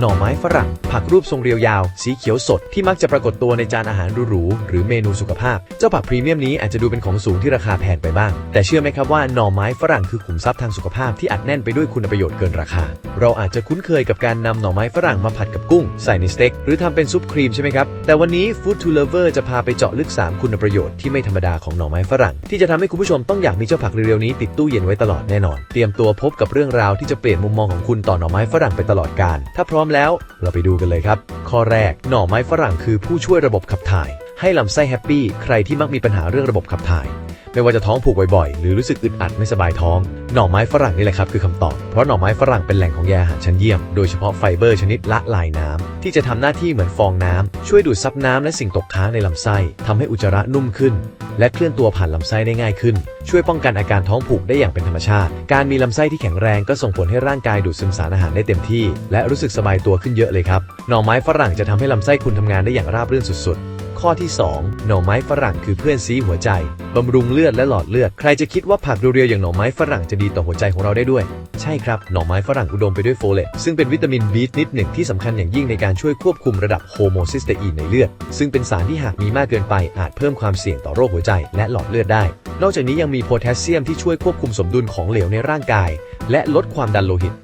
หน่อไม้ฝรั่ง ผักรูปทรงเรียวยาว สีเขียวสด ที่มักจะปรากฏตัวในจานอาหารหรูๆหรือเมนูสุขภาพ เจ้าผักพรีเมียมนี้อาจจะดูเป็นของสูงที่ราคาแพงไปบ้าง แต่เชื่อไหมครับว่าหน่อไม้ฝรั่งคือขุมทรัพย์ทางสุขภาพที่อัดแน่นไปด้วยคุณประโยชน์เกินราคา เราอาจจะคุ้นเคยกับการนำหน่อไม้ฝรั่งมาผัดกับกุ้ง ใส่ในสเต็กหรือทำเป็นซุปครีมใช่ไหมครับ แต่วันนี้ Food to Lover จะพาไปเจาะลึก 3 คุณประโยชน์ที่ไม่ธรรมดาของหน่อไม้ฝรั่ง ที่จะทำให้คุณผู้ชมต้องอยากมีเจ้าผักเรียวๆนี้ติดตู้เย็นไว้ตลอดแน่นอน เตรียมตัวพบกับเรื่องราวที่จะเปลี่ยนมุมมองของคุณต่อหน่อไม้ฝรั่งไปตลอดกาลถ้าพร้อมแล้ว เราไปดูกันเลยครับ ข้อแรก หน่อไม้ฝรั่งคือผู้ช่วยระบบขับถ่าย ให้ลำไส้แฮปปี้ใครที่มักมีปัญหาเรื่องระบบขับถ่าย ไม่ว่าจะท้องผูกบ่อยๆ หรือรู้สึกอึดอัดไม่สบายท้อง หน่อไม้ฝรั่งนี่แหละครับคือคำตอบ เพราะหน่อไม้ฝรั่งเป็นแหล่งของใยอาหารชั้นเยี่ยม โดยเฉพาะไฟเบอร์ชนิดละลายน้ำที่จะทำหน้าที่เหมือนฟองน้ำช่วยดูดซับน้ำและสิ่งตกค้างในลำไส้ทำให้อุจจาระนุ่มขึ้น และเคลื่อนตัวผ่านลำไส้ได้ง่ายขึ้น ช่วยป้องกันอาการท้องผูกได้อย่างเป็นธรรมชาติ การมีลำไส้ที่แข็งแรงก็ส่งผลให้ร่างกายดูดซึมสารอาหารได้เต็มที่ และรู้สึกสบายตัวขึ้นเยอะเลยครับหน่อไม้ฝรั่งจะทำให้ลำไส้คุณทำงานได้อย่างราบรื่นสุดๆ ข้อที่ 2 หน่อไม้ฝรั่งคือเพื่อนซีหัวใจ บำรุงเลือดและหลอดเลือด ใครจะคิดว่าผักเรียวๆอย่างหน่อไม้ฝรั่งจะดีต่อหัวใจของเราได้ด้วย ใช่ครับ หน่อไม้ฝรั่งอุดมไปด้วยโฟเลต ซึ่งเป็นวิตามิน B นิดหนึ่งที่สำคัญอย่างยิ่งในการช่วยควบคุมระดับโฮโมซิสเตอีนในเลือด ซึ่งเป็นสารที่หากมีมากเกินไปอาจเพิ่มความเสี่ยงต่อโรคหัวใจและหลอดเลือดได้ นอกจากนี้ยังมีโพแทสเซียมที่ช่วยควบคุมสมดุลของเหลวในร่างกาย และลดความดันโลหิต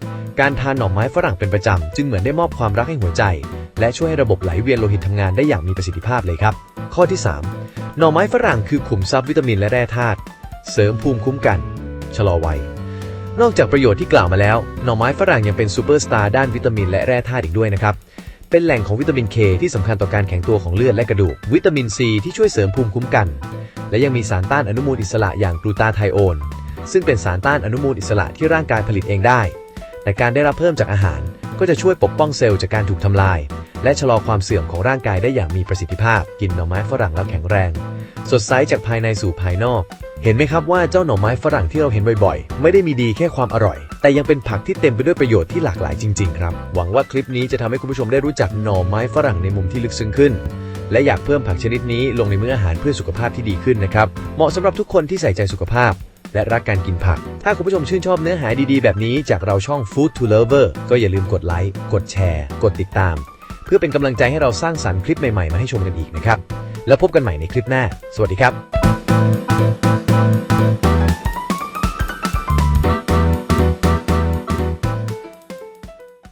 การทานหน่อไม้ฝรั่งเป็นประจำจึงเหมือนได้มอบความรักให้หัวใจ และช่วยให้ระบบไหลเวียนโลหิตทำงานได้อย่างมีประสิทธิภาพเลยครับ ข้อที่ 3 หน่อไม้ฝรั่งคือขุมทรัพย์วิตามินและแร่ธาตุเสริมภูมิคุ้มกัน ชะลอวัย นอกจากประโยชน์ที่กล่าวมาแล้ว หน่อไม้ฝรั่งยังเป็นซูเปอร์สตาร์ด้านวิตามินและแร่ธาตุอีกด้วยนะครับเป็นแหล่งของวิตามินเคที่สำคัญต่อการแข็งตัวของเลือดและกระดูก วิตามินซีที่ช่วยเสริมภูมิคุ้มกัน และยังมีสารต้านอนุมูลอิสระอย่างกลูตาไทโอน ซึ่งเป็นสารต้านอนุมูลอิสระที่ร่างกายผลิตเองได้ แต่การได้รับเพิ่มจากอาหารก็จะช่วยปกป้องเซลล์จากการถูกทำลาย และชะลอความเสื่อมของร่างกายได้อย่างมีประสิทธิภาพ กินหน่อไม้ฝรั่งแล้วแข็งแรง สดใสจากภายในสู่ภายนอก เห็นไหมครับว่าเจ้าหน่อไม้ฝรั่งที่เราเห็นบ่อยๆ ไม่ได้มีดีแค่ความอร่อย แต่ยังเป็นผักที่เต็มไปด้วยประโยชน์ที่หลากหลายจริง ๆ ครับ หวังว่าคลิปนี้จะทำให้คุณผู้ชมได้รู้จักหน่อไม้ฝรั่งในมุมที่ลึกซึ้งขึ้น และอยากเพิ่มผักชนิดนี้ลงในมื้ออาหารเพื่อสุขภาพที่ดีขึ้นนะครับ เหมาะสำหรับทุกคนที่ใส่ใจสุขภาพและรักการกินผัก ถ้าคุณผู้ชมชื่นชอบเนื้อหาดีๆ แบบนี้จากเราช่อง Food to Lover ก็อย่าลืมกดไลค์ กดแชร์ กดติดตาม พื่อเป็นกำลังใจให้เราสร้างสรรค์คลิปใหม่ๆ มาให้ชมกันอีกนะครับ แล้วพบกันใหม่ในคลิปหน้า สวัสดีครับ